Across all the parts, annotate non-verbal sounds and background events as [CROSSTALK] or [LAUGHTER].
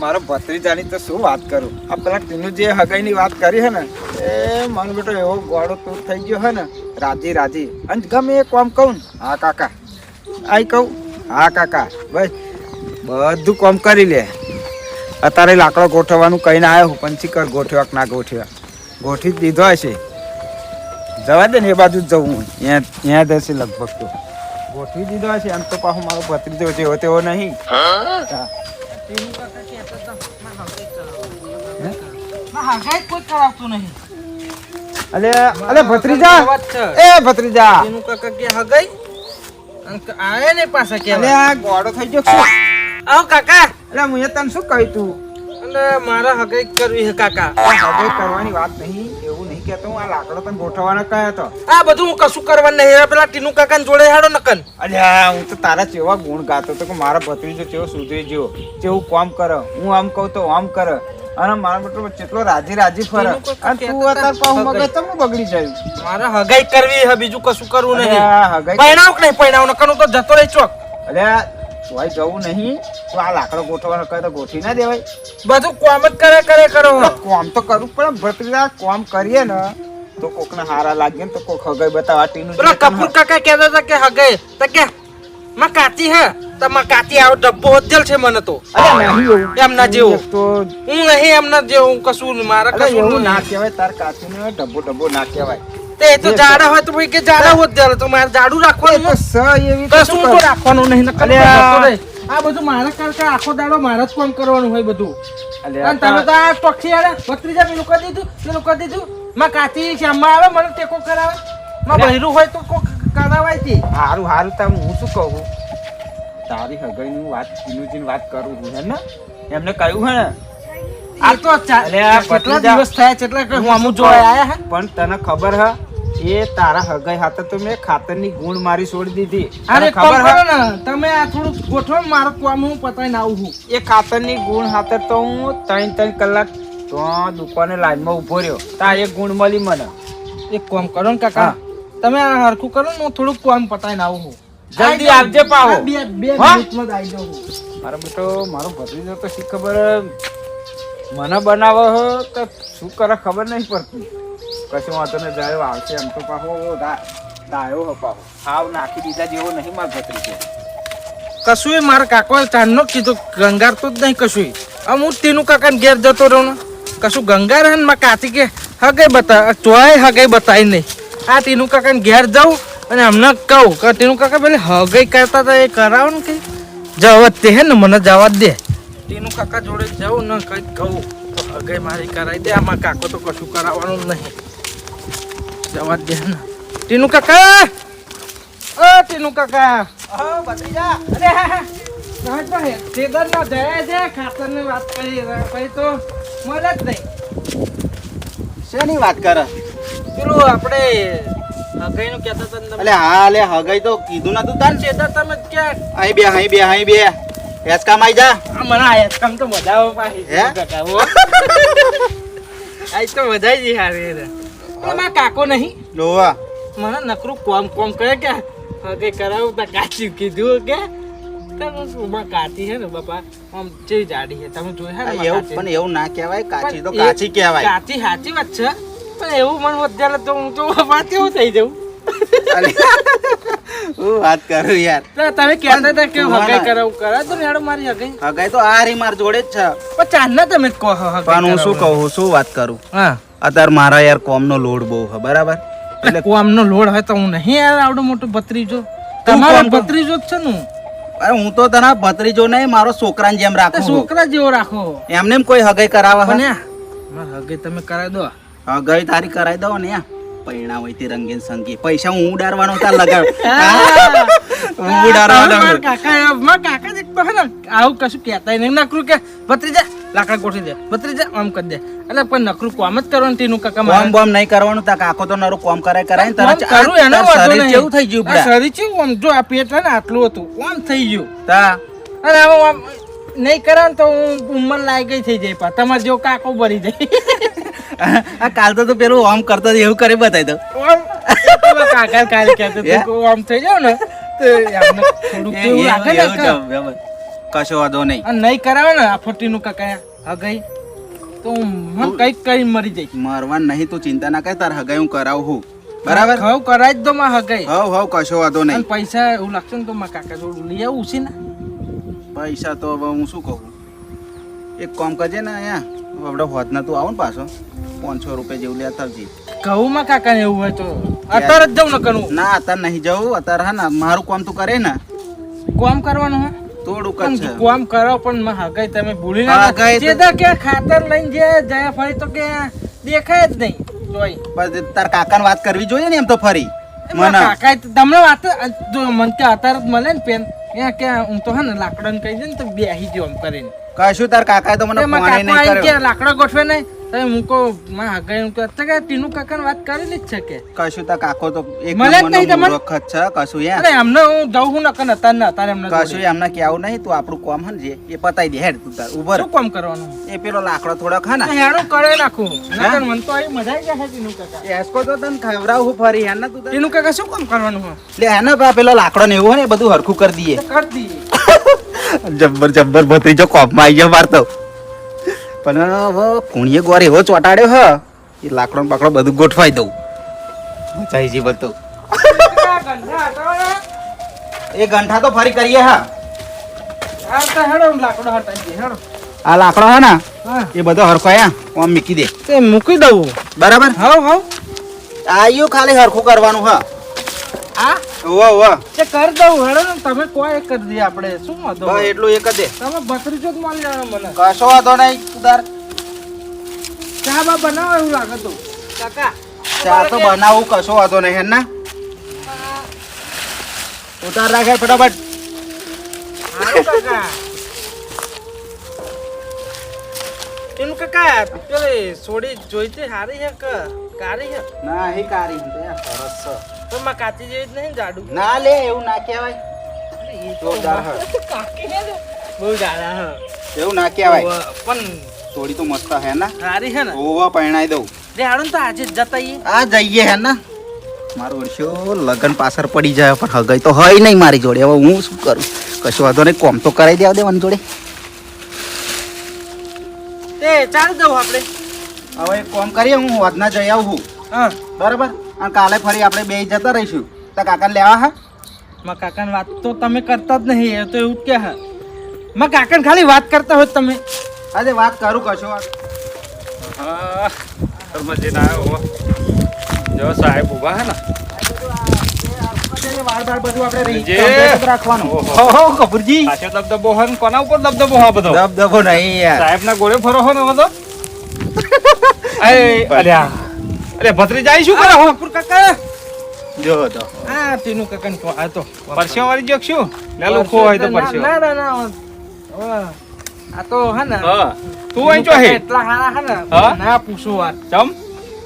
મારો ભત્રીજાની તો શું વાત કરું? આ પેલા ટીનું જે હગાઈની વાત કરી હે ને એ મને બેટો એવો ગોળો તૂટ થઈ ગયો હે ને. રાજી રાજી. અને ગમે એ કોમ કહું હા કાકા. આઈ કહું? હા કાકા. બસ બધું કોમ કરી લે. અત્યારે લાકડો ગોઠવવાનું કહીને આવ્યો હું પંચી કર ગોઠવ્યા કે ના ગોઠવ્યા ગોઠવી જ દીધો હશે. જવા દે ને એ બાજુ જ જવું હું. ત્યાં ત્યાં જશે લગભગ તો. ગોઠવી દીધો હશે એમ તો પાછો મારો ભત્રીજો જેવો તેવો નહીં. અલે અલે ભત્રીજા? એ ભત્રીજા. એનું કાકા કે હગાઈ? ક- આયા ને પાછા અલે આ ગોડો થઈ ગયો શું? આવો કાકા. અલે મુએ તને શું કહ્યું તું? અને મારે હગાઈ કરવી હે કાકા. હગાઈ કરવાની વાત નહીં. કહેતો હું આ લાકડો તને ગોઠવવાનો કહ્યો હતો આ બધું હું કશું કરવાનું નહીં. હવે પેલા ટીનુ કાકા જોડે હાડો નકન. અલ્યા હું તો તારા ચેવા ગુણ ગાતો તો કે મારા ભત્રીજો ચેવો સુધરી ગયો. ચેવું કામ કરે હું આમ કહું તો આમ કરે. અને મારા મિત્રો કેટલો રાજી રાજી ફરે. અને તું અત્યારે પાછું હતા મગજ તમને બગડી જાય. મારે હગાઈ કરવી હે બીજું કશું કરવું નહીં. હગાઈ પૈણાવ કે નહીં પૈણાવ નકન હું તો જતો રહી ચોક અલ્યા તોય જવું નહીં. તું આ લાકડો ગોઠવવાનો કહે તો ગોઠવી ના દેવાય. બધું કોમ જ કરે કરે કરો કોમ તો કરવું પડે ભત્રીજા કોમ કરીએ ને તો કોકને હારા લાગે ને તો કોક હગાઈ બતાવા ટીનું પેલા કપૂર કાકા કહેતા હતા કે હગાઈ તો કે માં કાચી હે તો માં કાચી આવો ડબ્બો વધેલ છે મને તો. અરે નહીં એમ એમના જેવું. તો હું નહીં એમના જેવું કશું મારે કશું ના. કહેવાય તાર કાચીને ડબ્બો ડબ્બો ના કહેવાય. તે તો જાડા હોય તો ભાઈ કે જાડા વધેલ તો મારે જાડું રાખવાનું તો. સ એવી તો શું તો રાખવાનું નહીં નકર અલ્યા. જતો રહે. આ બધું મારા કરતા આખો દાડો મારે જ કામ કરવાનું હોય બધું. અને તમે તો આ ચોખ્ખી આડે ભત્રીજા પેલું કરી દીધું પેલું કરી દીધું. માં કાતી શ્યામમાં આવે મને ટેકો કરાવે. માં. બહેરું હોય તો કોક કરાવાય તે હારું હારું તાર હું શું કહું? તારી હગાઈની વાત કિનુજીની વાત કરું છું હે ને એમને કહ્યું હે ને આ તો કેટલા દિવસ થયા છે હું આમું જોવા આયા હે? પણ તને ખબર હ એ તારા હગાઈ હાથે તો મેં ખાતરની ગુણ મારી છોડી દીધી. અરે ખબર ખબર ને તમે આ થોડું ગોઠવો મારો કામ હું પતાઈને આવું છું એ ખાતરની ગુણ હાથે તો હું ત્રણ ત્રણ કલાક તો દુકાને લાઈનમાં ઊભો રહ્યો. તા એ ગુણ મળી મને. એક કામ કરો ને કાકા તમે આ હરખું કરો ને હું થોડુંક કામ પતાઈને આવું છું જલ્દી આવજે પાવો બે બે? મિનિટમાં જ આવી જાઉં. મારો બેટો મારો ભત્રીજો તો શી ખબર મને બનાવો તો શું કરે ખબર નહીં પડતી. કશું વાંધો ને જાય આવશે એમ તો પાછો દાયો હો પાછો. હાવ નાખી દીધા જેવો નહીં માર ભત્રી છે કશુંય મારા કાકોએ ચાંદનો કીધું ગંગારતો જ નહીં કશુંય. આમ હું તેનું કાકાને ઘેર જતો રહું કશું ગંગાર હે ને માં કાતી કે હગાઈ બતા ચોય હગાઈ બતાવી નહીં. આ તેનું કાકાને ઘેર જાઉં અને હમણાં કહું કે તેનું કાકા પેલી હગાઈ કરતા હતા એ કરાવો ને કે? જવા તે હે ને, મને જવા દે. તેનું કાકા જોડે જાઉં ને કંઈક કહું. તો હગાઈ મારી કરાવી દે આમાં કાકો તો કશું કરાવવાનું નહીં. જવા દે ને. ટીનું કાકા! અ ટીનું કાકા! શેની વાત કરે? પેલું આપણે હગાઈ નું કહેતા હતા હગાઈ તો કીધું નતું તાન. તેદર તમે ક્યાં? અહીં બે અહીં બે અહીં બે. હેસકામ આઈ જા. મને આયા કામ તો મજા આવે પાછી હે? આજ તો મજા જ હારી રે એમાં કાકો નહીં? લોવા મને નકરું કોમ કોમ કરે કે હગાઈ કરાવું તો કાચી કીધું કે. તમે ઉમાં કાચી છે ને બાપા? આમ જે જાડી છે તમે જોઈ હે ને મારી એવું? પણ એવું ના કહેવાય કાચી તો કાચી કહેવાય. કાચી સાચી વાત છે પણ એવું મન વધારે તો હું તો વાત એવું થઈ જાઉં. અલે, હું વાત કરું યાર. તમે કહેતા હતા કે હગાઈ કરાવ કરા તો હેડો મારી હગાઈ. હગાઈ તો આ રી માર જોડે જ છે. પણ ચાંદના તમે કહો હગાઈ પણ હું શું કહું શું વાત કરું? હા. અત્યારે મારા યાર કોમનો લોડ બહુ છે બરાબર? એટલે કોમનો લોડ હોય તો હું નહીં યાર આવડો મોટો ભત્રીજો. તમારો ભત્રીજો જ છે ને અરે હું તો તને ભત્રીજો નહીં મારો છોકરાને જેમ રાખું છોકરા જેવો રાખો. એમને એમ કોઈ હગાઈ કરાવે પણ હે? હગાઈ તમે કરાવી દો. હગાઈ તારી કરાઈ દો ને યા. પૈણા હોય તે રંગીન સંગી. પૈસા હું ઉડાડવાનો તા લગાવ [LAUGHS] હું. ઉડાડવાનો મારા કાકા મારા કાકા જ એક હે ને આવું કશું કહેતા નહીં. નકરું કે ભત્રીજા લાકડા ગોઠવી દે. ભત્રીજા આમ કરી દે. એટલે પણ નકરું કોમ જ કરવાનું તેનું કાકા કોમ બોમ નહીં કરવાનું તા કાકો તો નરું કોમ કરાય કરાય ને કોમ કરું એનો વાંધો નહીં. જેવું થઈ ગયું? શરીર કેવું આમ જો આ પેટ ને આટલું હતું. આમ થઈ ગયું. તા. અને આમ નહીં કરે ને તો હું ઉંમર લાયક થઈ જાય પા તમારે જેવો કાકો ભરી જાય. [LAUGHS] આ કાલ તો તું પેલું ઓમ કરતો એવું કરી બતાવી દો આમ એ તો મેં કાકા કાલે કહેતો [LAUGHS] આમ થઈ જાવ ને તો થોડુંક એવું- રાખે. કશો વાંધો નહીં. નહીં કરાવે ને આ ફટીનું કાકા હા ગઈ તો હું કંઈક કઈ મરી જાય મરવા નહીં તો ચિંતા ના કર તાર હગાઈ હું કરાવું હું બરાબર? હવ કરાય જ દો માં હગાઈ. હવ હવ કશો વાંધો નહીં. પૈસા એવું લાગશે ને તો માં કાકા જોડું લઈ આવું છે ને પૈસા તો હવે હું શું કહું? એક કામ કરજે ને અહીંયા. આપણે હોદના તું આવો ને પાછો. પાંચસો રૂપિયા જેવું લેતા આવજે કહું માં કાકા એવું હોય તો. અત્યારે જ જાઉં ને કરું ના અત્યારે નહીં જવું અત્યારે હા ને મારું કામ તું કરે ને. કોમ કરવાનું હે? થોડુંક જ પણ કોમ કરો પણ માં હગાઈ તમે ભૂલી ના તો- કે ખાતર લઈને જે જાય ફરી તો કે દેખાય જ નહીં. જોઈ. પણ તાર કાકાને વાત કરવી જોઈએ ને એમ તો ફરી. મને કાકા તમને વાત જો મને કે અત્યારે જ મળે ને પેન. ત્યાં કે હું તો હે ને લાકડાને કહી દે ને તો બેહી ગયો એમ કરીને. કશું તાર કાકાએ તો મને ફોન કાકો નહીં કર્યો. લાકડા ગોઠવે નહીં. તમે મૂકો માં હગાઈ હું તો કે વાત કરેલી જ છે કે. કશું તાર કાકો તો એક મળે જ નહીં તમને? મૂર્ખ છે કશું યાર અરે એમને હું જાઉં હું નકર અત્યારે ને અત્યારે એમને કશું એમને કેવું નહીં તું આપણું કોમ હે જે એ પતાઈ દે હેડ તું તાર ઉભર. શું કામ કરવાનું? એ પેલો લાકડો થોડો ખા ને. હેડું કરે નાખું. નકર મને તો અહીં મજા આવી જાય ટીનુ કાકા. એસકો તો તને ખવડાવું હું ફરી તું તાર. કાકા શું કોમ કરવાનું હોય લે હે પેલો લાકડો ને એવું હોય ને બધું હરખું કરી દઈએ. તો કરી દઈએ. [LAUGHS] જબ્બર જબ્બર ભત્રીજો કોપમાં આવી ગયો મારતો પણ હવે કુણીએ ગોર એવો ચોટાડ્યો હ. એ લાકડો પાકડો બધું ગોઠવાઈ દઉં. મચાઈ જી બધું. એ ગંઠા તો ફરી કરીએ હા. આ લાકડો હે ને એ બધો હરખો આયા. આમ મૂકી દે. તે મૂકી દઉં. બરાબર? હા હા આયુ ખાલી હરખું કરવાનું હા. આ? ઓવા ઓવા તે કરી દઉં હેડો ને તમે કોઈ કરી દઈએ આપણે. શું વાંધો? હોય? એટલું એક જ દે. તમે બકરીચો જ મળી જાણો મને. કશો વાંધો નહીં તાર ચા બા બનાવો એવું લાગે તો. કાકા ચા તો બનાવું કશો વાંધો નહીં હેન ના? ઉતાર રાખે ફટાફટ. કાકા. એનું કાકા પેલી સોડી જોઈતી હારી છે કે કારી છે ના હે કારી હું સરસ છે. તો માં કાચી જેવી જ નહીં જાડુ? ના લે એવું ના કહેવાય. જોરદાર હ. કાકી ને, બહુ જાડા હે. એવું ના કહેવાય. પણ થોડી તો મસ્ત હે ના? સારી હે ને? ઓવા પરણાઈ દઉં. રે હાડું તો આજે જ જતા આઈએ. આ જઈએ હે ના? મારું વર્ષો લગન પાછળ પડી જાય પણ હગાઈ તો હોય નહીં મારી જોડે. હવે હું શું કરું? કશું વાંધો નહીં કોમ તો કરાવી દેવા દેવાની જોડે. તે ચાલ દઉં આપણે. હવે કોમ કરીએ હું વાદના જઈ આવું હા. બરાબર? અને કાલે ફરી આપણે બે જતા રહીશું. તો કાકાને લેવા હા? માં કાકાને વાત તો તમે કરતા જ નહીં એ તો એવું જ કે હા. માં કાકાને ખાલી વાત કરતા હોય તમે. અરે વાત કરું કશો વાત? હા આવ્યો જો સાહેબ ઊભા હે ને. સાહેબ ના ગોળે ફરો હો ને બધો? [LAUGHS] અરે અલ્યા અરે ભત્રી જાય શું કરે હો? કપૂર કાકા. જો તો. આ તીનું કાકાને તો આ તો પરસ્યો વાળી જોક શું? લાલુ ખો હોય તો ના પરસ્યો ના ના ના આ તો હે ને હા. તું અહીં જો હે એટલા હારા હે ને હા? ના પૂછો વાત. ચમ?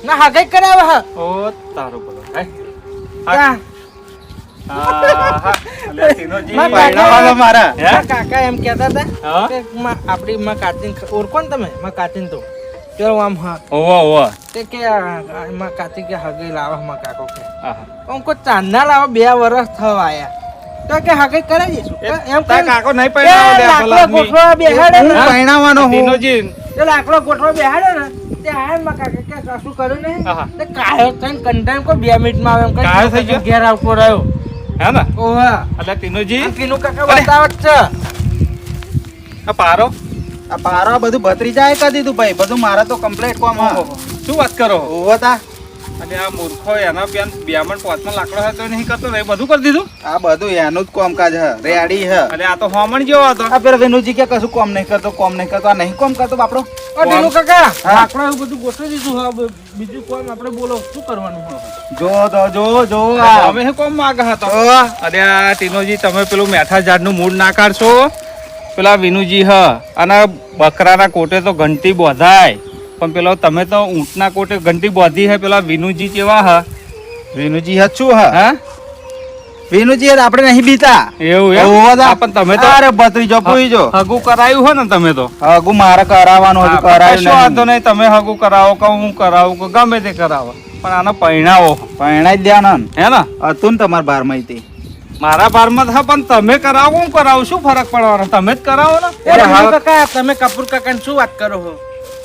ના હા કઈ કરાવે હા. ઓ તારું બોલો હે? હા. મારા કાકા એમ કેતા હતા આપડી માં કાચીન ઓળખો ને તમે? માં કાચીન તો. પેલો આમ હા ઓવો ઓવો તે કે આ- આ માં કાચી કે હગઈ લાવા માં કાકો કે. આમ કોઈ ચાંદના લાવા બે વર્ષ થવા આયા તો કે હગઈ કરાવી દઈશું એમ કહે કાકો નહીં પહેરાવો લાકડો ભલા. ગોઠવા બેહાડે ને પરણાવવાનો હું તીનોજી તે લાકડો ગોઠવા બેહાડે ને તે આયા ને માં કાકા કે કર્યું નહીં આહા. તે કાયો થઈને કંટાળીને કોઈ બે મિનિટમાં આવે એમ કરી કાયો થઈ ગયો? ઘેર આવતો રહ્યો હે ને ઓહા એટલે તીનોજી કીનું કાકા. બતાવત છે આ પારો આ પારો બધું ભત્રી જાય કરી દીધું ભાઈ. બધું મારા તો કમ્પ્લેટ કોમ શું વાત કરો? ઓવો તા અને આ મૂર્ખો એના બેન બ્યામણ પોતમાં લાકડો હતો નહીં કરતો એ બધું કરી દીધું? આ બધું એનું જ કોમકાજ હ. રેડી હ. અને આ તો હોમણ જેવો હતો. આ પેલા વેનુજી કે કશું કોમ નહીં કરતો કોમ નહીં કરતો. આ નહીં કોમ કરતો બાપડો? ઓ ટીનું કાકા લાકડો એવું બધું ગોઠવી દીધું હા. બીજું કોમ આપણે બોલો શું કરવાનું? જો તો જો જો અમે કોમ માંગા હતો? અને અરે આ ટીનોજી તમે પેલું મેઠા ઝાડનું મૂળ ના કાઢશો? પેલા વિનુજી હ અને બકરાના કોટે તો ઘંટી બોધાય. પણ પેલો તમે તો ઊંટના કોટે ઘંટી બોધી હે પેલા વિનુજી કેવા હ? વિનુજી હ શું હ? વેનુજી આપણે નહીં બીતા. એવું. હા, પણ તમે તો અરે બતરી જો પૂઈ જો હગુ કરાયું હો ને તમે તો. હગુ મારે કરાવવાનું હજુ કરાયું શું વાંધો નહીં તમે હગુ કરાવો કે હું કરાવું કે ગમે તે કરાવો. પણ આનો પરિણાવો. પરણાઈ જ દેવાનો હે ને? હતું ને તમારે બાર માહિતી મારા બારમાં હા પણ તમે કરાવો હું કરાવું. શું ફરક પડવાનો? તમે જ કરાવો ને. એ કાકા તમે કપૂર કાકા શું વાત કરો છો?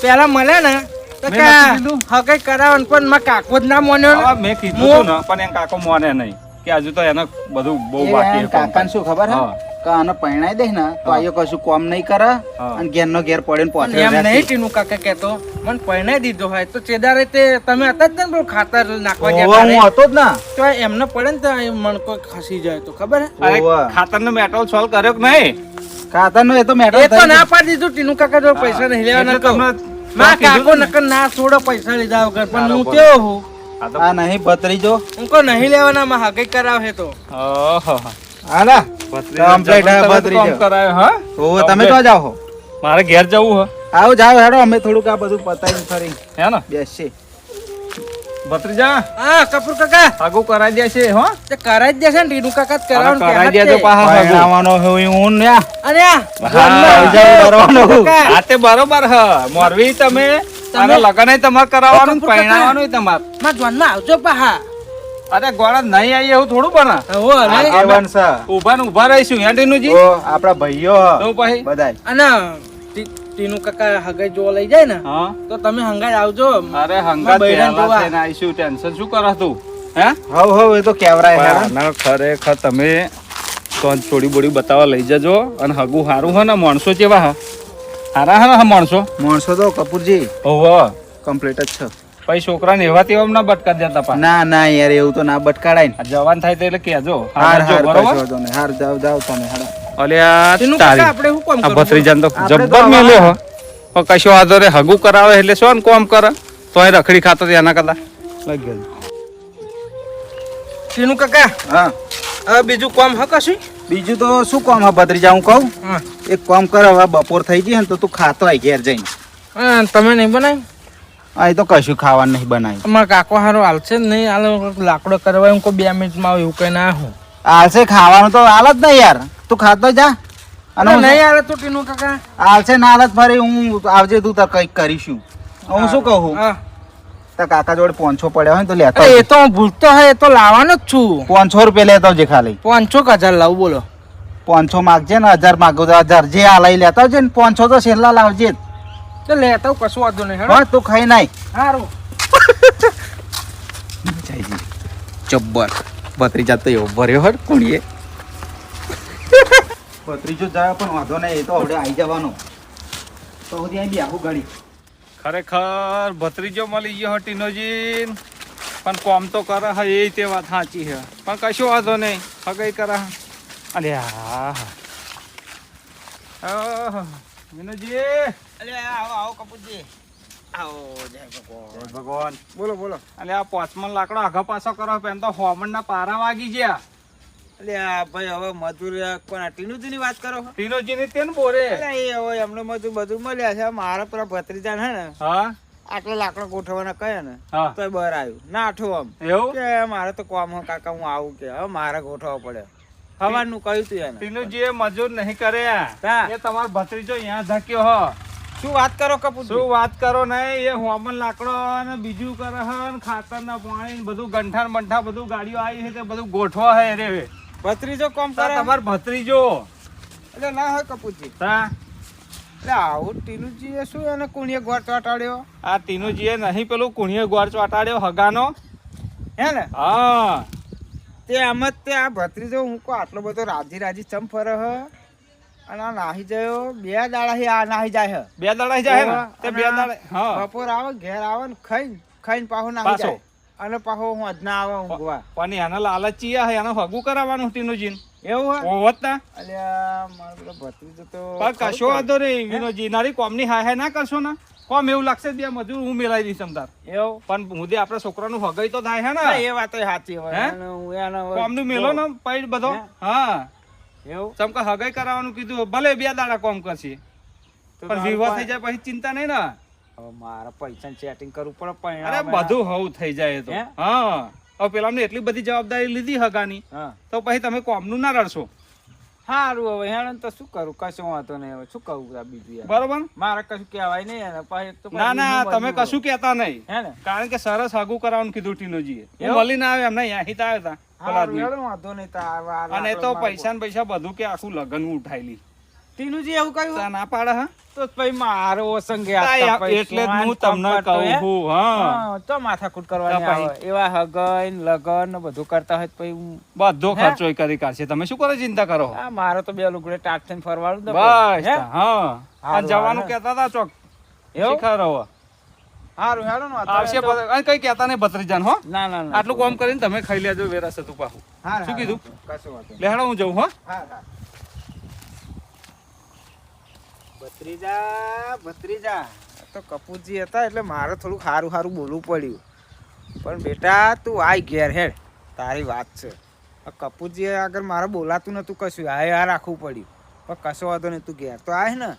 પેલા મળે ને. તો મેં કે નથી કરાવવાનું પણ મેં કાકો જ ના મોન્યો મેં કીધું ને પણ એમ કાકો મોને નહીં કે હજુ તો એને બધું બહુ બાકી. કાકાને શું ખબર હા. કે આને પરણાઈ દે ને તો આયો કશું કોમ નહીં કરે અને ઘેર નો ઘેર પડે પહોંચે એમ નહીં ટીનુ કાકા કેતો મને પરણાઈ દીધો હોય તો ચેદારે તે તમે હતા જ ને ખાતર નાખવા ગયા હું હતો જ ના. તો એમને પડે ને તો એ કોઈ ખસી જાય તો ખબર હે? ખાતર નો મેટલ સોલ્વ કર્યો કે નહીં? ખાતરનો એ તો મેટલ એ તો ના પાડી દીધું ટીનુ કાકા જો પૈસા નહીં લેવાના કહું. તમને કાકો નકર ના છોડો પૈસા લીધા વગર. પણ હું. કેવો હું. આ તો પતરી નહીં ભત્રીજો. હું કો નહીં લેવાના માં હગઈ હે તો. ઓહો. હાલા હે, તમે તો કામ કરાયો, હા? ઓવે, તમે તો જાઓ મારે ઘેર જવું હે. આવો જાઓ હેડો અમે થોડુંક આ બધું પતાવી ફરી હે ને? બેસશે ભત્રીજા? હા કપૂર કાકા. આગુ કરાઈ દેશે હો. તે કરાઈ દેશે ને ટીનુ કાકા કરાવવાનું કરાઈ છે. પાછા આગુ. પરણાવવાનો હોય હું ને અને આ તે બરોબર હ. મોરવી તમે અને લગન તમારે કરાવવાનું. પહેણાવવાનું તમારે. માં જોનમાં આવજો પાહા. અરે ગોળા નહીં આવી એવું થોડું પણ ઓ અરે આગેવાન છે. ઊભા ને ઊભા રહીશું હેં ટીનુજી? ઓ આપડા ભાઈઓ. તો ભાઈ બધાય. અને ટીનુ કાકા હગાઈ જોવા લઈ જાય ને તો તમે હંગાઈ આવજો. અરે હંગાતમાં પહેલા જોવા. આવીશું ટેન્શન શું કરો તું? હે? હવ હવ એ તો કેવરાય હે ના ખરેખર તમે તો થોડી બોડી બતાવવા લઈ જજો અને હગું હારું હે ને માણસો જેવા હા. હારા હે ને હા માણસો? માણસો તો કપૂરજી ઓહો કમ્પ્લીટ જ છે. પછી છોકરાને એવા તેવા ના બટકા દેતા પા ના ના યાર એવું તો ના બટકાડાય ને. જવાન થાય તો એટલે કેજો હાર હાર બરોબર? હાર જાવ જાવ તમે હાડા અલ્યા તારી આપણે શું કામ આ કરવું? તો જબ્બર મેલ્યો હો. પણ કશો વાંધો રે કરાવે એટલે શું કોમ કરે? એ રખડી ખાતો એના કરતા. ગયો. ટીનુ કાકા હા. હવે બીજું કોમ હ કશું? બીજું તો શું કોમ હા ભત્રીજા હું કહું? એક કોમ કર હવે બપોર થઈ ગઈ ને તો તું ખાતો આય ઘેર જઈને. હા, તમે નહીં બનાવ્યું? આ તો કશું ખાવાનું નહીં બનાવી અમારા કાકો હારો હાલશે જ નહીં. આલો લાકડો કરવા એમ કોઈ બે મિનિટમાં આવે એવું કઈ ના હું આલશે ખાવાનું તો હાલ જ નહીં યાર. તું ખાતો જા. અને નહીં આવે તો ટીનુ કાકા. આલશે ના હાલત ફરી હું આવજે તું તાર કંઈક કરીશું. હું શું કહું? તાર કાકા જોડે પાંચસો પડ્યા હોય તો લેતો એ તો હું ભૂલતો હોય એ તો લાવવાનો જ છું. પાંચસો રૂપિયા લેતો જે ખાલી. પાંચસો કે હજાર લાવું બોલો. પાંચસો માગજે ને હજાર માગો તો હજાર. જે આ લઈ લેતા આવજે ને પાંચસો તો છેલ્લા લાવજે જ. તો લેતા હું કશું વાંધો નહીં હેડો. હા તું ખાઈ નાય સારું જબ્બર. ભત્રીજા તો એવો ભર્યો હટ કોણીએ. ભત્રીજો જાય પણ વાંધો નહીં એ તો હવે આવી જવાનો. તો સુધી અહીં આવું ઘડી. ખરેખર ભત્રીજો મળી ગયો ટીનોજી પણ કોમ તો કરે હા એ તે વાત સાચી છે. પણ કશો વાંધો નહીં હગઈ કરે અરે અલ્યા આહ, વિનુજી અરે આવો આવો કપૂરજી. આવો જય ભગવાન. જય ભગવાન. બોલો બોલો. અલે આ પોચમન લાકડો આગા પાછો કરો પેન તો હોમણના પારા વાગી ગયા. એટલે આ ભાઈ હવે મજૂર કોના ટીનુજી વાત કરો છો? તેન બોરે. એટલે એ હવે એમને મજૂર બધું મળ્યા છે. મારા પેલા ભત્રીજા હે ને હા. આટલો લાકડો ગોઠવવાના કહે ને તો બહાર આવ્યું. ના આઠું આમ. એવું? કે મારે તો કોમ હે કાકા હું આવું કે. હવે મારે ગોઠવવા પડે. હવાનું કહ્યું તું એને. ટીનોજી એ મજૂર નહીં કર્યા. હા. એ તમારો ભત્રીજો અહીંયા ધક્યો હો. શું વાત કરો કપૂર શું વાત કરો નહીં? એ હોમન લાકડો અને બીજું કરે હન ખાતર ના પાણી બધું ગંઠાણ મંઠા બધું ગાડીઓ આવી છે તે બધું ગોઠવા હે રે ભત્રીજો કોમ કરે? તમાર ભત્રીજો. એટલે ના હોય કપૂરજી. તા? એટલે આવું ટીનુજી શું એને કુણીએ ગોળ ચોટાડ્યો? આ ટીનુજી નહીં પેલું કુણીએ ગોળ ચોટાડ્યો હગાનો. હે ને? હા. તે એમ જ તે આ ભત્રીજો હું કહું આટલો બધો રાજી રાજી ચમ ફરે હ? અને નાહી ગયો બે દાડા આ નાહી જાય બે દાડા જાય તે બે દાડા હા. બપોર આવે ઘેર આવે ને ખાઈને ખાઈને પાછો નાહી જાય. અને પાછો હું અજના આવે ઊંઘવા પણ એના લાલચી હે એનો હગું કરાવવાનું ટીનુજી એવું હે? ઓવત ના અલ્યા મારો ભત્રીજો તો પણ કશો વાંધો નહીં વિનોજી નારી કોમની હાય હાય ના કરશો ને? કોમ એવું લાગશે બે મજૂર હું મેલાઈ દઈશ તમતાર એવું? પણ મુદે છોકરા છોકરાનું હગાઈ તો થાય હે ને? એ વાત સાચી હોય. કોમ હું કોમનું મેલો ને પૈડ બધો? હે? એવું? ચમકા હગાઈ કરાવવાનું કીધું ભલે બે દાડા કોમ કરશે. પણ વિવાહ થઈ જાય પછી ચિંતા નહીં ને? મારા પૈસા ચેટિંગ કરવું પડે પણ અરે બધું હવું થઈ જાય તો. હા? હવે પેલાને એટલી બધી જવાબદારી લીધી હગાની. તો પછી તમે કોમનું ના રડશો. સારું હવે હેણ તો શું કરું? કશું વાંધો નહીં હવે શું કહું બીજું બરોબર? મારે કશું કહેવાય નહીં પછી ના ના તમે કશું કહેતા નહીં. હે ને કારણ કે સરસ આગુ કરાવવાનું કીધું ટીનોજીએ. હું એવું? ના આવે એમને અહીંથી આવ્યા હતા અને તો પૈસા ને પૈસા બધું કે આખું લગન ઉઠાયેલી. ટીનુજી એવું કહ્યું ના પાડે હા? તો પછી મારો ઓસંગે એટલે જ હું તમને કહું છું હા. હા, તો માથાકૂટ કરવાની. એવા હગન લગન બધું કરતા હોય પછી હું- બધો ખર્ચો કરી કાઢશે. તમે શું કરો ચિંતા કરો? આ મારો તો બે લુગડે ટાટ થઈને ફરવાનું બસ હા? જવાનું. કહેતા હતા ચોક. એવું? ખરો. હારું, હેડો ને, આવશે અને કઈ કહેતા નહીં ભત્રીજાન હો. ના ના આટલું કામ કરીને તમે ખાઈ લેજો વેરાસત પાછું શું કીધું? કશું નહીં. હું જઉં હો. હા. ભત્રીજા ભત્રીજા. તો કપૂરજી હતા એટલે મારે થોડું સારું સારું બોલવું પડ્યું. પણ બેટા, તું આય ઘેર હેડ. તારી વાત છે. કપૂરજી આગળ મારે બોલાતું નતું કશું. આ આ રાખવું પડ્યું. પણ કશો વાંધો નહીં, તું ઘેર તો આય ને.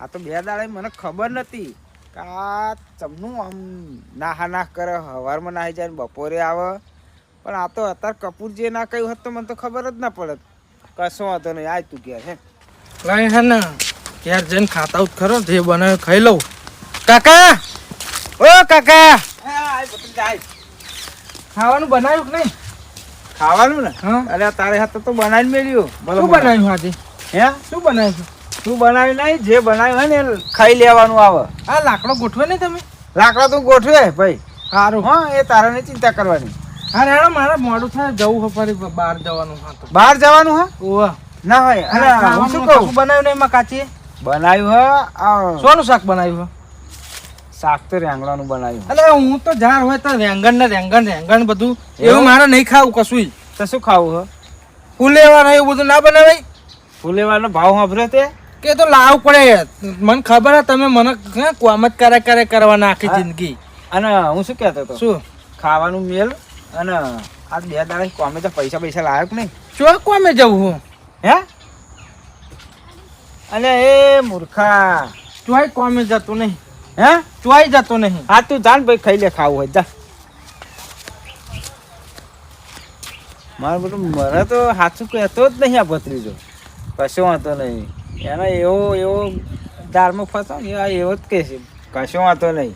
આ તો બે દાડા મને ખબર નથી કે આ ચમનું આમ નાહા નાહ કરે, હવારમાં નાહી જાય બપોરે આવે. પણ આ તો અત્યારે કપૂરજીએ ના કહ્યું હોત તો મને તો ખબર જ ના પડત. કશો વાંધો નહીં, આય તું ઘેર હે લાય હે ને. ઘેર જઈને ખાતા આવું ખરો જે બનાવ્યો ખાઈ લઉં. કાકા! ઓ કાકા! ખાવાનું બનાવ્યું કે નહીં? ખાવાનું ને? હા. અરે તારે હાથ તો બનાવીને મેળ્યું. શું બનાવ્યું આજે? હે? શું બનાવ્યું શું બનાવ્યું નહીં જે બનાવ્યું હોય ને ખાઈ લેવાનું આવે. આ લાકડો ગોઠવે નહીં તમે? લાકડા તું ગોઠવે ભાઈ. સારું હા એ તારે નહીં ચિંતા કરવાની. અરે હેડો મારે મોડું થાય જવું હોય ફરી બહાર જવાનું હા તો. બહાર જવાનું હા ઓવા ના હોય. અરે હું શું કહું? બનાવ્યું નહીં એમાં કાચી? બનાવ્યું હા? શોનું શાક બનાવ્યું હે? શાક તો રેંગણાનું બનાવ્યું અલે હું તો જાર હોય તો રેંગણ ને રેંગણ રેંગણ બધું. એવું? મારે નહીં ખાવું કશું તો શું ખાવું હે? ફૂલેવા એવું બધું ના બનાવાય? ફૂલેવાનો ભાવ સાંભળ્યો તે? કે તો લાવવું પડે. મને ખબર હે તમે મને હે, કોમ જ કરે કરે કરવાના આખી જિંદગી. અને હું શું કહેતો હતો? શું? ખાવાનું મેલ અને આ બે દાડા કોમે તો પૈસા પૈસા લાવ્યો કે નહીં? શું કોમે જવું હું? હે? અને એ મૂર્ખા ચોય કોમે જતો નહીં. હે? ચોય જતો નહીં. હા તું જાન ભાઈ ખાઈ લે ખાવું હોય જા. મારે બધું મને તો સાચું કહેતો જ નહીં આ ભત્રીજો. કશો વાંધો નહીં. એનો એવો એવો દારમાં ફસાવ ને એવો જ કહે છે. કશો વાંધો નહીં.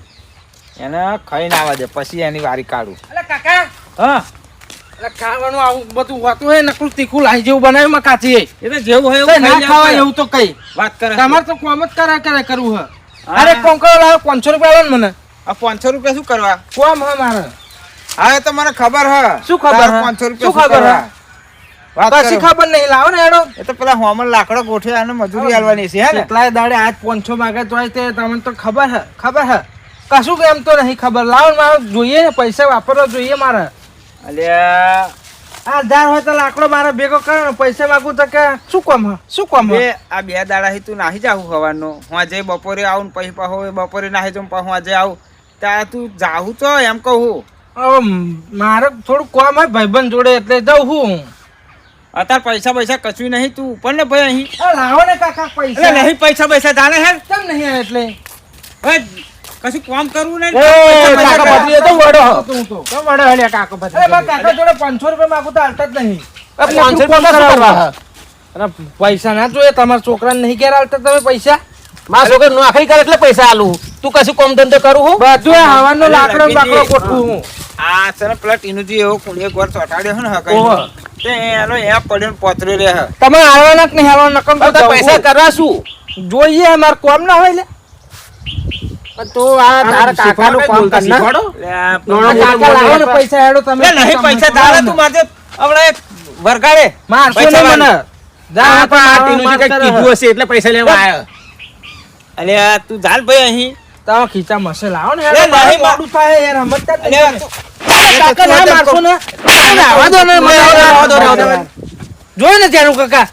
એને ખાઈને આવવા દે પછી એની વારી કાઢું. અલે કાકા! હા. અલે ખાવાનું આવું બધું હોતું હોય નકરું તીખું લાઈ જેવું બનાવ્યું માં કાચી એ. એ તો જેવું હોય એવું ના ખાવા એવું તો કઈ. વાત કરે તમારે તો કોમ જ કરે કરે કરવું હે. અરે કોમ કરો લાવો પાંચસો રૂપિયા આવે ને મને. આ પાંચસો રૂપિયા શું કરવા? કોમ હે મારે. હા તો મને ખબર હ. શું ખબર? પાંચસો શું રૂપિયા ખબર હા? કશી ખબર નહીં લાવો ને એડો એ તો પેલા હોમન લાકડો ગોઠવે અને મજૂરી આલવાની છે હે ને? દાડે આજ પાંચસો માગે તે તમને તો ખબર હ ખબર હે. કશું કે એમ તો નહીં ખબર. લાવો મારે જોઈએ ને પૈસા વાપરવા જોઈએ મારે. અલ્યા. આ હજાર હોય તો લાકડો મારે ભેગો કરો ને પૈસા માગું તો કે શું કામ હે શું કામ હે? આ બે દાડા તું નાહી જાવ હવાનો. હું આજે બપોરે આવું ને પછી પાછો બપોરે નાહી જાઉં પાછું આજે આવું. ત્યાં તું જાવું તો એમ કહું મારે થોડું કોમ હોય ભાઈબંધ જોડે એટલે જઉં હું. અત્યારે પૈસા પૈસા કશું નહીં તું. ઉપર ને ભાઈ અહીં. લાવો ને કાકા પૈસા. નહીં પૈસા પૈસા જાણે હે. કેમ નહીં એટલે? કશું કામ કરવું નહીં. કાકા પૈસા તો વડો. તું તો. કેમ વડો હે કાકો ભત્રીજો? અરે કાકા જોડે પાંચસો રૂપિયા માગું તો હાલતા જ નહીં. પાંચસો એટલે શું રૂપિયા કામ શું કરવા? અરે પૈસા ના જોઈએ તમારા છોકરાને નહીં ઘેર હાલતા તમે પૈસા? મારા છોકરા નોકરી કરે એટલે પૈસા આલું. તું કશું કોમ ધંધો કરું હું? બધું હવાનો લાકડો બાકડો ગોઠવું હું. આ છે ને પેલા ટીનુજી એવો કુંડીએ ગોળ ચોટાડ્યો છે ને ઓહો. હકાઈ તે એનો એપ પડ્યો પોતરે રે હે. તમે આવવાના કે નહીં આવવાના નકમ તો પૈસા કરવા શું? જોઈએ અમાર કોમ ના હોય લે તું આ તારા કાકાનું કામ કર ના. કાકા લાવો પૈસા હેડો તમે નહીં પૈસા તારે તું માથે હમણાં વરગાડે. મારશો નહીં મને. જા પણ આ મારો ટીનુજી માર કંઈક કરે. કીધું હશે એટલે પૈસા લેવા આવ્યો અલે તું ચાલ ભાઈ અહીં. તમે ખીચા મસે લાવો ને લે, નહીં, મારું થાય યાર સમજતા કાકા ના મારશો ને? આવવા દો ને મને આવવા દો, આવવા જોઈ ને ત્યાંનું કાકા?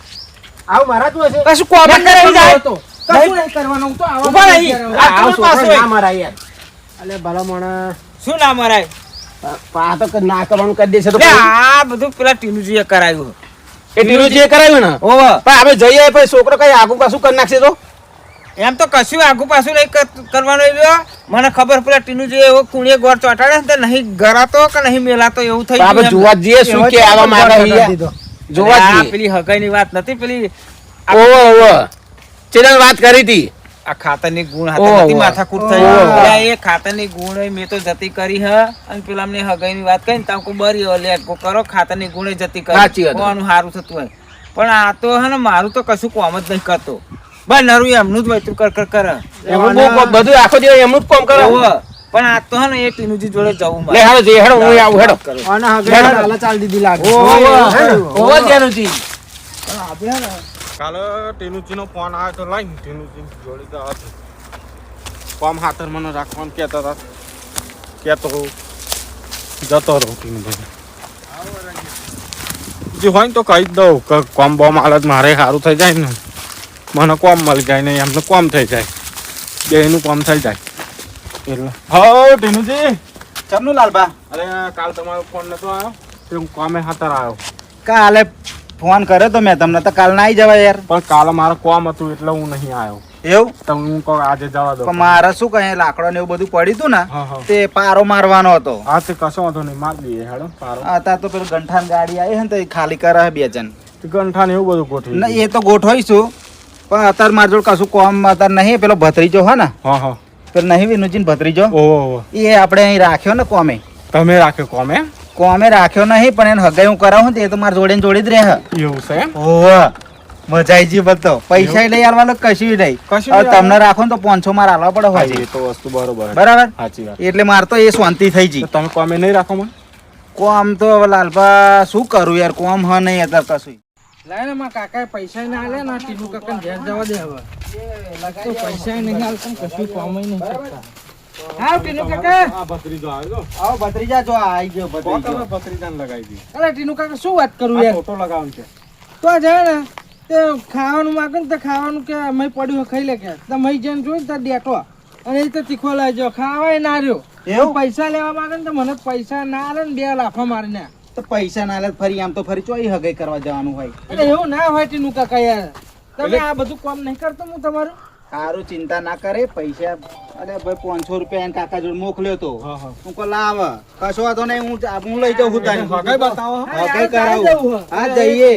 આવું મારા તું હશે કશું કોમ જ નહીં નહીં જાય. તો. કશું કરવાનું તો આવવા ઊભા દો રહી. અત્યારે. આ આવું તમારી પાસે છોકરા હોય. ના મારા યાર. અલે ભલા મોણા શું ના મરાય? પા તો ના કરવાનું કરી દેશે તો આ બધું પેલા ટીનુજીએ કરાયું. એ ટીનુજીએ કરાવ્યું ને? ઓહો. પણ આપણે જઈએ પછી છોકરો કઈ આગુ પાછું કરી નાખશે તો? એમ તો કશું આગુ પાછું નહીં કરવાનું એવો મને ખબર પેલા ટીનુજી એવો કુણીએ ગોળ ચોટાડે ને નહીં ગરાતો કે નહીં મેલાતો એવું થઈ પણ આપણે જોવા જઈએ શું કે આવા મારા. જોવા પેલી જઈએ. પેલી હગાઈની વાત નથી પેલી ઓવો ઓવો ચેતન વાત કરી હતી. આ ખાતરની ગુણ હતી માથાકૂટ થઈ. એટલે એ ખાતરની ગુણ મેં તો જતી કરી હ. અને પેલા અમને હગાઈની વાત કરી ને તમે બરી લે એટલું કરો ખાતરની ગુણ જતી કરી. કોનું સારું થતું હોય. પણ આ તો હે ને મારું તો કશું કોમ જ નહીં કરતો. બસ નરું એમનું જ વૈતું કર કર કરે. બધું આખો દિવસ એમનું જ કોમ કરો. પણ આ તો હે ને એ ટીનુજી જોડે જવું લે મારે હેડો જઈએ હેડો હું આવું હેડો. અને ઓ જેનુજી પણ આપણે હે ને કાલે ટીનુજીનો ફોન આવ્યો તો લાઈન ટીનુજી જોડી તો હતો કોમ હાથર મને રાખવાનું કહેતા હતા. કહેતો. જતો રહું ટીનુભાઈ જે હોય ને તો કહી જ દઉં કે કોમ બોમ હાલત મારે સારું થઈ જાય ને. મને કોમ મળી જાય ને એમને કોમ થઈ જાય. બેનું કોમ થઈ જાય. એટલે. હો, ટીનુજી. ચમનું લાલબા? અરે, કાલ તમારો ફોન નતો આવ્યો. તે હું કોમે હાથર આવ્યો. કાલે ફોન કર્યો તો મેં તમને તો કાલ ના આવી જવાય યાર. પણ કાલે મારે કોમ હતું એટલે હું નહીં આવ્યો એવું? તો હું કહું આજે જવા દો મારે શું કહે લાકડો ને એવું બધું પડ્યું હતું ને તે પારો મારવાનો હતો. હા તે કશો વાંધો નહીં માર દઈએ હેડો પારો. અત્યારે તો પેલું ગંઠાન ગાડી આવી હે ને તો એ ખાલી કરે બે જણ. ગંઠાન એવું બધું ગોઠવી ના એ તો ગોઠવાઈશું પણ અત્યારે મારી જોડે કશું કોમ અત્યારે નહીં પેલો ભત્રીજો હો ને હા હા. પેલો નહીં વિનુજીન ભત્રીજો ઓહો એ આપણે અહીં રાખ્યો ને કોમે. તમે રાખ્યો કોમે કોમે રાખ્યો નહીં પણ એને હગાઈ હું કરાવું ને તે તો મારા જોડે જોડી જ રહે. એવું છે એમ? મજા આવી જી બધો. પૈસા લઈ આવવાનો કશું નહીં. કશું તમને રાખો ને તો પાંચસો માર આલવા પડે હોય એ તો વસ્તુ બરોબર બરાબર? સાચી વાત. એટલે મારે તો એ શાંતિ થઈ જી તમે કોમે નહીં રાખો મને? કોમ તો હવે લાલભા શું કરું યાર? કોમ હ નહીં અત્યારે કશું. લાય ને મારા કાકાએ પૈસા ના આલે ને ટીનુ કાકાને ઘેર જવા દે હવે. પૈસા નહીં આલતા કશું કોમ નહીં કરતા. હા ટીનુ કાકા. આ ભત્રીજો આવ્યો. આવો ભત્રીજા જો આવી ગયો તો ભત્રીજો. તમે ભત્રીજાને લગાવી દી અરે ટીનુ કાકા શું વાત કરું યાર? ફોટો લગાવવાનો છે. તો જાય ને તે ખાવાનું માગે ને તો ખાવાનું કે મય પડ્યું ખાઈ લે કે. તો મય જઈને જોઈ તો ડેટો. અને એ તો તીખો લાવજો ખાવાય ના રહ્યો. એવું? પૈસા લેવા માંગે ને તો મને પૈસા ના આલે ને બે લાફા મારીને. તો પૈસા ના લે ફરી આમ તો ફરી ચોઈ હગાઈ કરવા જવાનું હોય. એટલે એવું ના હોય ટીનુ કાકા યાર. તમે આ બધું કામ નહીં કરતો હું તમારું? સારું ચિંતા ના કરે પૈસા અરે ભાઈ પાંચસો રૂપિયા એને કાકા જોડે મોકલ્યો તો. હા કહું લાવ કશો વાંધો નહીં હું હું લઈ જાઉં તારી હગાઈ બતાવો. હગાઈ કરાવું? હા, જઈએ.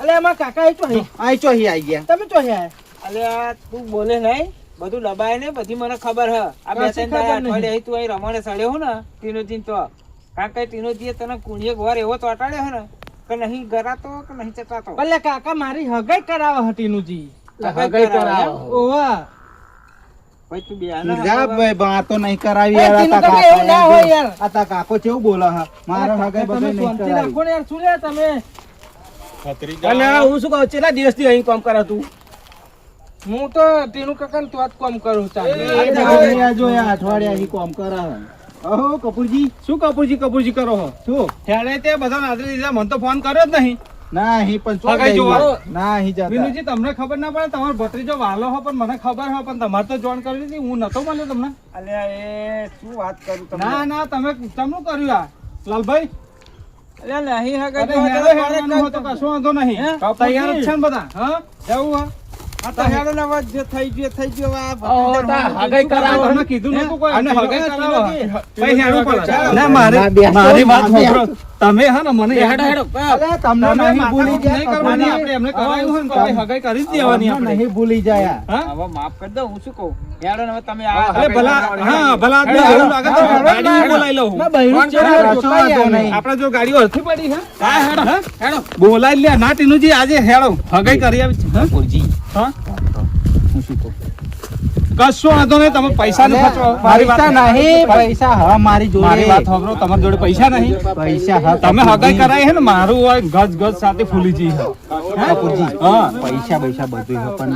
અલે એમાં કાકા આઈ ચોહી આઈ ચોહી આવી ગયા. તમે ચોહી આયા. અલ્યા તું બોલે નહીં. બધું લબાય ને બધી મને ખબર હ. આ બે ત્રણ દાડા અઠવાડિયે તું અહીં રમણે સડ્યો હો ને ટીનોજી તો. કારણ કે ટીનોજીએ તને કુણીએ ગોર એવો ચોટાડ્યો હે ને કે નહીં ગરાતો કે નહીં ચટાતો ભલે કાકા મારી હગાઈ કરાવે હટીનુજી હગાઈ કરાવ ઓવા. ભાઈ તું બે આના જા હગાઈ ભાઈ બા તો નહીં કરાવી આ તા કાકા કેવું બોલે હા. મારા તમે બગાઈ નહીં કરાવી. યાર શું યાર તમે? હું શું કહું કેટલા દિવસથી અહીં કામ કરે તું? હું તો ટીનુ કાકા તો જ કામ કરું જો અઠવાડિયા અહીં કોમ કરે હે. અહો કપૂરજી. શું કપૂરજી કપૂરજી કરો છો શું? ત્યારે તે બધા નાદરી દીધા મને તો ફોન કર્યો જ નહીં. ના અહીં પણ ચો જોવા. ના અહીં જતા. વિનુજી તમને ખબર ના પડે તમારો ભત્રીજો વાલો હો પણ મને ખબર હો પણ તમારે તો જોઈન કરી હતી હું નતો મળ્યો તમને. અલ્યા એ શું વાત કરું તમને? ના ના તમે ચમનું કર્યું આ? લાલભાઈ? અલ્યા નહીં હગાઈ તો કશો વાંધો નહીં. તૈયાર છે ને બધા હા? જવું હા. તમે હા ને મને હેડો હેડો અરે તમને ભૂલી જાય આપણે એમને કરાવ્યું હોય ને તો ભાઈ હગાઈ કરી દેવાની નહીં ભૂલી જાય. હવે માફ કરી દઉં હું શું કહું? હેડો ને હવે તમે આ અરે ભલા હા ભલા આદમી હેડો, એવું લાગે છે હેડો, ગાડી હું હેડો. બોલાવી લઉં ના બહેરું છે હેડો, જોતા યાર વાંધો નહીં. આપણે જો ગાડીઓ અડધી પડી છે. હા હેડો હા? હેડો. બોલાવી લે નાટીનું આજે હેડો હગાઈ કરી આવી હા? હા હું કશો વાંધો નહીં તમે પૈસા નું ખર્ચો. મારી વાત પૈસા નહીં. પૈસા હા મારી જોડે. મારી વાત સાંભળો તમારી જોડે પૈસા નહીં. પૈસા હા તમે હગાઈ કરાય ને મારું હોય ગજ ગજ સાથે ફૂલી જઈ હા પૈસા પૈસા બધું પણ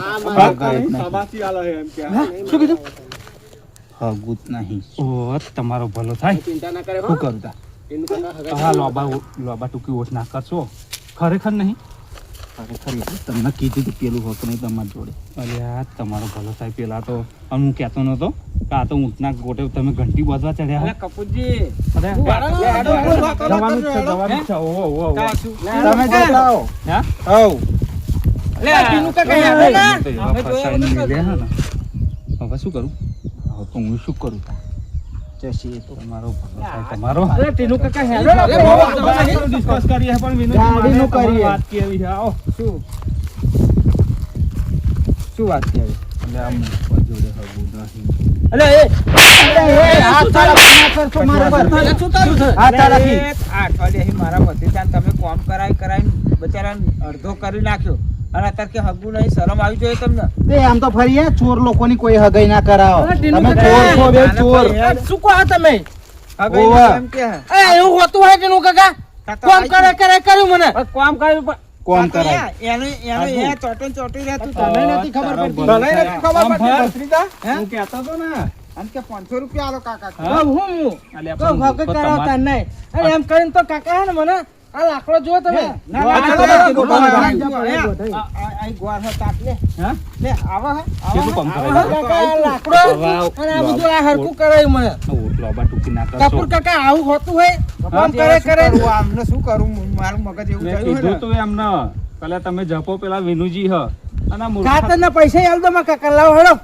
જ નહીં. શું કીધું? હગું નહીં. ઓ તમારો ભલો થાય. શું કરું તા હા લોબા લોબા ટૂંકી ઓછ ના કરશો. ખરેખર નહીં. ખરેખર તમને કીધું તું પેલું હોતું નહીં તમારી જોડે. અલ્યા તમારો ભલો સાહેબ પેલા તો અને હું કહેતો નતો કે આ તો ઊંટના ગોટે તમે ઘંટી બાંધવા ચડ્યા અલ્યા કપૂરજી જવાનું છે છે? તમે હા? હવ. હવે શું કરું? હવે તો હું શું કરું? જશે તમારો ભલો તમારો અરે ટીનુ કાકા હેડો અરે બહુ ડિસ્કસ કરીએ પણ વિનોદજી મારે ગાડીનું કરીએ. વાત કેવી છે આવો શું શું વાત છે હવે? અલે એ હાથ ચાલા ના કરશો મારા પર. શું તારું છે? હાથ ચાલા થી. આ અઠવાડિયે અહીં મારા ભત્રીજાને તમે કોમ કરાવી કરાવી બચારાને અડધો કરી નાખ્યો અને અત્યારે કે હગું નહીં શરમ આવી જોઈએ તમને? આમ તો ફરી ચોર લોકોની કોઈ હગાઈ ના કરાવો. તમે ચોર છો બે ચોર. શું કહો તમે? હગાઈ એમ કે. એ એવું હોતું હોય કે નું કાકા? કાકા કોમ કરે કરે કર્યું મને. કોમ કર્યું પણ કોમ કરાય. એનું એનું એ ચોટન ચોટી રહેતું તને નથી ખબર પડતી. તને નથી ખબર પડતી ભત્રીજા? હું? કહેતો તો ને. આમ કે 500 રૂપિયા આલો કાકા. હું હું ભગત તો કરાવતા નહીં. એમ કરીને તો કાકા હે ને મને આ લાકડો જુઓ તમે તો. કપૂર કાકા આવું હોતું હોય કરે શું કરે કરું? આમને શું કરું મારું મગજ એવું કીધું ને. એમને પેલા તમે જપો પેલા વિનુજી હ અને પૈસા આલ દો કાકા લાવો હેડો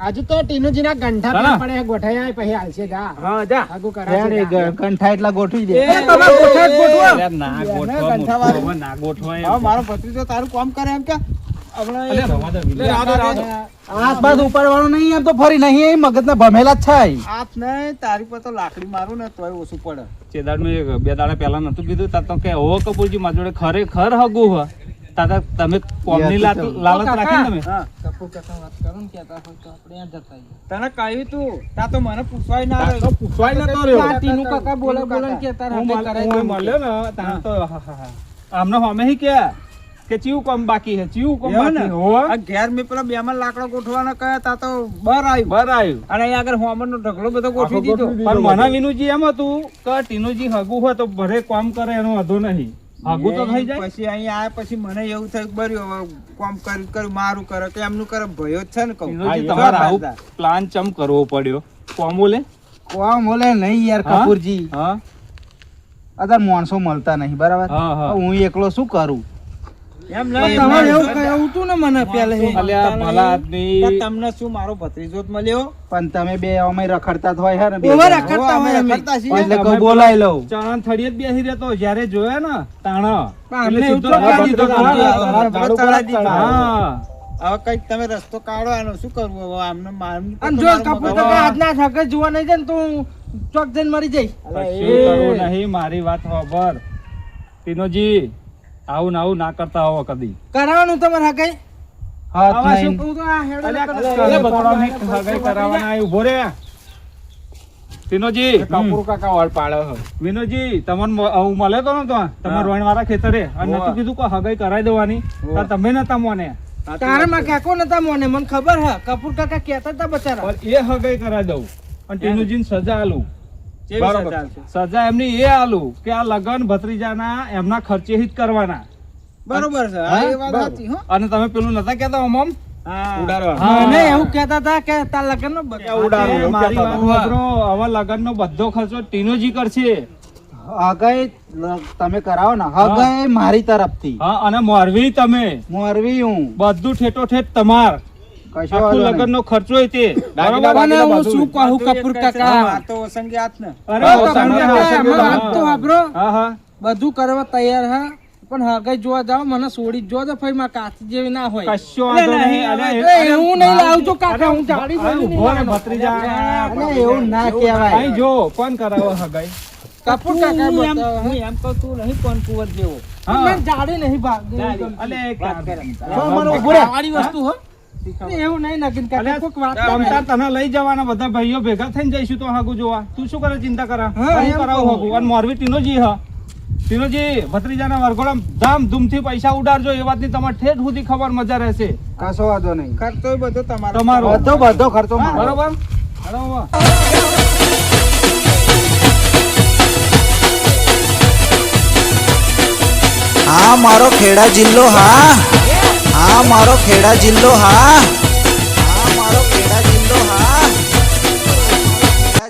હજુ તો ટીનુજીના ગંઠા પણ પડે ગોઠાયા પછી હાલશે જા. હા, જા. આગુ કરાશે કંઠા એટલા ગોઠવી દે. એ તમે ગોઠા જ ગોઠવો. અલ્યા ના ગોઠવા ના ગોઠવા હા મારો ભત્રીજો તારું કામ કરે એમ કે બાદ ઉપાડવાનું નહીં એમ તો ફરી નહીં એ મગજના ભમેલા જ છે હાથ નહીં તારી પર તો લાકડી મારું ને તોય ઓછું પડે. ચેદાડનું એક બે દાડા પહેલા નતું કીધું તા તો કે ઓ કપૂરજી મારી જોડે ખરેખર હગું હ. તાતા તમે કોમની લાત- લાલચ રાખી તમે? કપુ કથા વાત કરો ને કહેતા હોય તો આપણે આ જતા. તને કહ્યું તું? તા તો મને પૂછવાય ના રહ્યો. તો પૂછવાય નતો રહ્યો. આ ટીનું કાકા બોલે બોલે ને હું રહે, દઉં. મળ્યો ને તા તો. આમને હોમે હી કે? કે ચીવું કોમ બાકી હે ચીવું કોમ બાકી હો આ ઘેર મે પેલા બેમાં લાકડો ગોઠવાના કહ્યા તા તો બર આવ્યું. બર આવ્યું. અને અહીંયા આગળ હોમરનો ઢગલો બધો ગોઠવી દીધો. પણ મને વિનુજી એમ હતું કે ટીનુજી હગું હોય તો ભરે કામ કરે એનો વાંધો નહીં. હગું તો થઈ જાય. પછી અહીંયા આયા પછી મને એવું થયું બર્યું હવે કોમ કર્યું કર્યું મારું કરે કે એમનું કરે ભયો જ છે ને કહું. તમારે આવું. પ્લાન ચમ કરવો પડ્યો? કોમોલે કોમ બોલે નહીં યાર કપૂરજી. હા? અત્યારે માણસો મળતા નહીં બરાબર. હું એકલો શું કરું? તમને શું મારો ભત્રીજો જ મળ્યો? પણ તમે બે રખડતા જ હોય ને લઉં. ચણા જ બેસી રહેતો જ્યારે જોયા ને તાણ. હવે કંઈક તમે રસ્તો કાઢો આનો શું કરવું હવે? આમને મારું જો કપૂર કાકા આજના થકે જોવા નહીં જાય ને તો ચોક જઈને મરી જઈશ. નહીં મારી વાત ખબર ટીનોજી આવું ને આવું ના કરતા આવો કદી. કરાવવાનું તમારે હગાઈ હાથ આવા શું કહું તો આ હેડો અલ્યા, નકર અલ્યા, બકરાને હગાઈ ઊભો રે ટીનોજી કપૂર કાકા વાળ પાડે છે. વિનોજી તમને હું મળ્યો તો ને તો? તમાર રોઈણ વાળા ખેતરે. અને નતું કીધું કે હગાઈ કરાવી દેવાની. તો તમે નતા મોને. તારે માં કાકો નતા મોને? મને ખબર હ. કપૂર કાકા કહેતા હતા બચારા. એ હગાઈ કરાવી દઉં. અને ટીનુજીને સજા આલું. સજા એમની એ આલુ કે આ લગન ભત્રીજાના એમના ખર્ચે જ કરવાના. બરોબર છે. હા, એ વાત સાચી હો. અને તમે પેલું નતા કેતા ઓમમ? હા. મને એવું કહેતા એવું મારી કહેતા વાત સાંભળો, હવે લગનનો બધો ખર્ચો ટીનોજી કરશે. હગાઈ લ- તમે કરાવો ને. હગાઈ મારી તરફથી. હા અને મોરવી તમે. મોરવી હું. બધું ઠેઠો ઠેઠ તમાર. આખું લગન નો ખર્ચો તે. દાગીના હું શું કહું કપૂર કાકા આ તો ને અરે તો. હા હા. બધું કરવા તૈયાર હા. પણ હગાઈ જોવા જાવ મને છોડી જ તો ફરી માં કાચી જેવી ના હોય. કશો વાંધો નહીં નહીં, અરે નહીં લાવજો કાકા હું જાડી ભત્રીજા. અરે એવું ના કહેવાય. અહીં જો કોણ કરાવો હગાઈ. કપૂર કાકા હું એમ- કહું તું નહીં કોણ કુંવર જેવો. હા. જાડી નહીં ભાગ. અલે વાત કરે. વસ્તુ હો. એવું નહીં નગીન કાકા કોક વાત તમતાર તને લઈ જવાના બધા ભાઈઓ ભેગા થઈને જઈશું તો હાગુ જોવા. તું શું કરે ચિંતા કરા? હું કરાવું હાગુ? અને ટીનોજી હા. ટીનોજી ભત્રીજાના વરઘોડા ધામ ધૂમથી પૈસા ઉડાડજો એ વાતની તમારે ઠેઠ સુધી ખબર મજા રહેશે. કશો વાંધો નહીં. ખર્ચો બધો તમારો. તમારો. બધો બધો ખર્ચો બરોબર? બરોબર હા મારો ખેડા જિલ્લો હા. હા મારો ખેડા જિલ્લો હા.